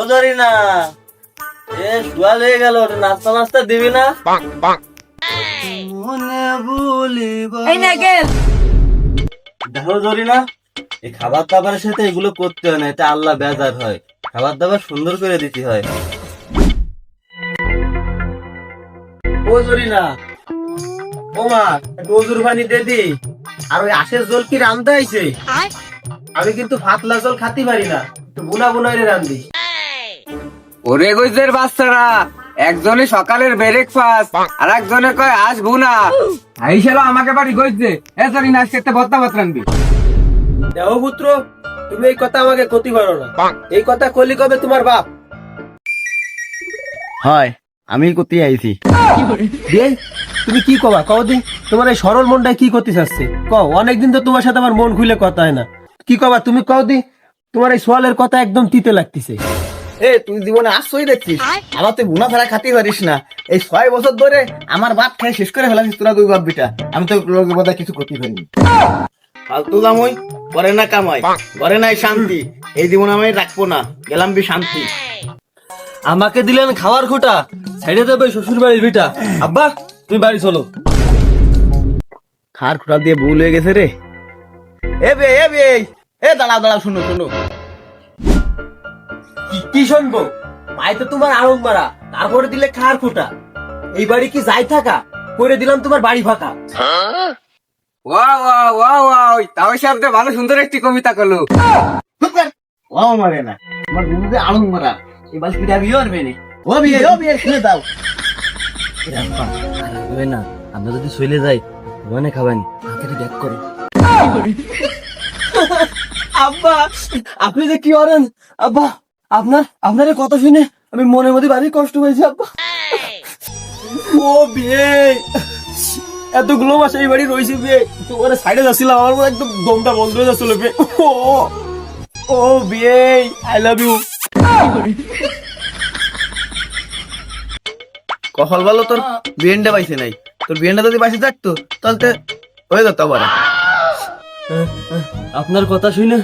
ও ধরি না এ শুয়া লেগে গেল নাস্তা নাস্তা দিবি না? মনে এই দেখো ধরি না এই খাবার দাবারের সাথে এগুলো করতে হয় না এটা আল্লাহ বেজার হয়। খাবার দাবার সুন্দর করে দিতে হয়। ও ধরি না ও মা পানি দে দি। আর ওই আশের জল কি রান্ধতে আইছে আমি কিন্তু ফাতলা জল খাতে পারি না বুনা বুনা রে রান্ধি ওরে গইজের বাচ্চারা একজনে সকালের ব্রেকফাস্ট আর একজনে কয় আজ বুনা আইসাল আমাকে বাড়ি এ না ভত্তা ভাত দেহ পুত্র তুমি এই কথা আমাকে ক্ষতি পারো না। এই কথা কলি কবে তোমার বাপ? হয় আমি করতে আইছি। দিয়ে তুমি কি কবা? কও দিন তোমার এই সরল মনটা কি করতে চাচ্ছে? কও অনেকদিন তো তোমার সাথে আমার মন খুলে কথা হয় না। কি কবা তুমি? কও দি তোমার এই সোয়ালের কথা একদম তিতে লাগতেছে। এ তুই জীবনে আসছই দেখছিস? আমার তুই গুনা ফেরা খাতে পারিস না। এই ছয় বছর ধরে আমার বাপ খাই শেষ করে ফেলাছিস তোরা দুই বাপ বিটা আমি তো লোকের কিছু করতে পারিনি ফালতু দামই করে না কামাই করে নাই শান্তি। এই জীবন আমি রাখব না গেলাম বি শান্তি। আমাকে দিলেন খাওয়ার খোটা সাইডে দেবে শ্বশুর বাড়ির বিটা আব্বা তুমি বাড়ি চলো। খার খুঁড়া দিয়ে ভুল হয়ে গেছে রে। এ বে এ বে এ দাঁড়া দাঁড়া শুনো শুনো। কি- শুনব মাই তো তোমার আড়ং মারা তারপরে দিলে খার খোটা। এই বাড়ি কি যাই থাকা? করে দিলাম তোমার বাড়ি ফাঁকা। ওয়া ওয়া ওয়া ওয়া তাও ভালো সুন্দর একটি কবিতা করল। ও মারে না আমার আলম মারা পিঠা বিয়ে নি? ও বিয়ে ও বিয়ে দাও। না আমরা যদি চলে যাই ওখানে খাবেন ব্যাক করো। আব্বা আপনি যে কি করেন? আব্বা আপনার আপনার কথা শুনে আমি মনে মধ্যে ভারী কষ্ট হয়েছে আব্বা। ও বিয়ে। এতগুলো মাস এই বাড়ি রয়েছে বিয়ে। তোমার সাইডে যাচ্ছিলাম আমার মনে একদম দমটা বন্ধ হয়ে যাচ্ছিল বিয়ে। ও ও বিয়ে আই লাভ ইউ কপাল ভালো তোর? বিয়েনটা পাইছে নাই। তোর বিয়েনটা যদি পাইছে থাকতো তাহলে হয়ে যেত আবার। আপনার কথা শুনে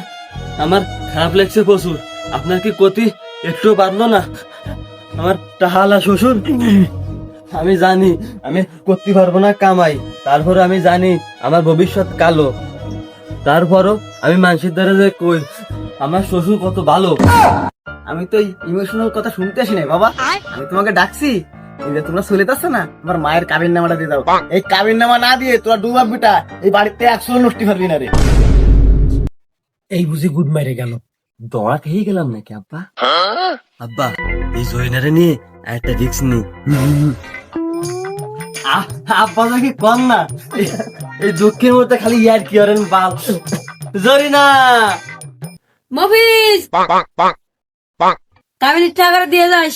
আমার খারাপ লাগছে প্রচুর। আপনার কি ক্ষতি একটু পারল না? আমার টাহালা শ্বশুর। আমি জানি আমি করতে পারব না কামাই। তারপরে আমি জানি আমার ভবিষ্যৎ কালো। তারপরও আমি মানুষের দ্বারা যে কই আমার শ্বশুর কত ভালো। আমি তো ইমোশনাল কথা শুনতে আসি নাই বাবা আমি তোমাকে ডাকছি। যে তোমরা চলে যাচ্ছ না আমার মায়ের কাবির নামাটা দিয়ে দাও। এই কাবির নামা না দিয়ে তোরা বাপ এই বাড়িতে একশো নষ্টি পারবি না রে। এই বুঝি গুড মাইরে গেল। দড়া খেয়ে গেলাম নাকি আব্বা? আব্বা এই জয়নারে নিয়ে একটা রিক্স নি আব্বা নাকি কম না। এই- দুঃখের মধ্যে খালি ইয়ার কি করেন বাল। জরিনা! মফিজ! কাবিনের টাকাটা দিয়ে যাস?